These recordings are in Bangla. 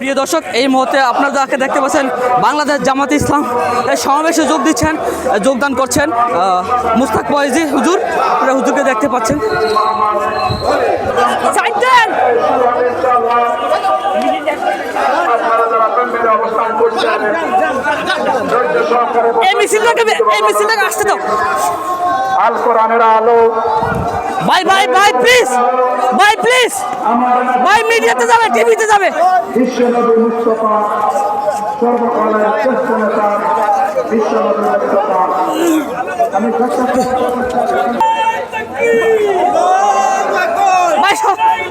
প্রিয় দর্শক এই মুহূর্তে আপনারা যাকে দেখতে পাচ্ছেন বাংলাদেশ জামাত ইসলাম এই সমাবেশে যোগ দিচ্ছেন যোগদান করছেন মুস্তাক ফয়েজি। হুজুর আপনারা হুজুরকে দেখতে পাচ্ছেন। এই মিছিলটাকে এই মিছিলটাকে আসতে দাও। আল কোরআনের আলো ভাই ভাই ভাই প্লিজ ভাই প্লিজ ভাই মিডিয়াতে যাবে টিভিতে যাবে। বিশ্বনবী মুস্তফা সর্বকালের শ্রেষ্ঠ নেতা বিশ্বনবী মুস্তফা। আমি ভাই সব- এই,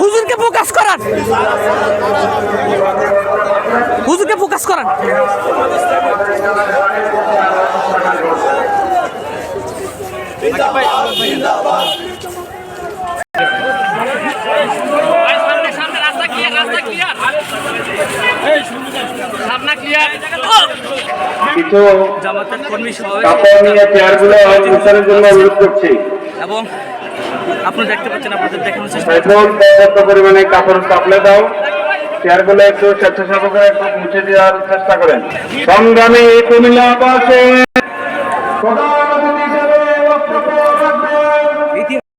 হুজুরকে হুজুরকে কিছু কাপড় নিয়ে চেয়ারগুলো উত্তরের জন্য অনুরোধ করছি। এবং আপনারা দেখতে পাচ্ছেন আপনাদের দেখানোর চেষ্টা পর্যাপ্ত পরিমাণে কাপড় সাপ্লাই দাও। চেয়ারগুলো একটু স্বেচ্ছাসেবকরা একটু মুছে দেওয়ার চেষ্টা করেন। সংগ্রামী রাখবেন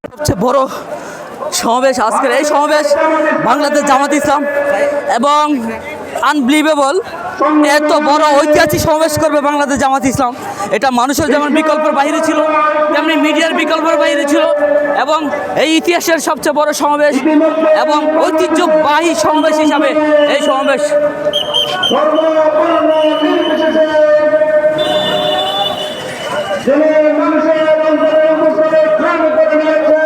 সবচেয়ে বড় সমাবেশ আজকের এই সমাবেশ বাংলাদেশ জামাত ইসলাম এবং আনবিলিভেবল এত বড় ঐতিহাসিক সমাবেশ করবে বাংলাদেশ জামাত ইসলাম। এটা মানুষের যেমন বিকল্পের বাইরে ছিল, তেমনি মিডিয়ার বিকল্পের বাইরে ছিল, এবং এই ইতিহাসের সবচেয়ে বড় সমাবেশ এবং ঐতিহ্যবাহী সমাবেশ হিসাবে এই সমাবেশ।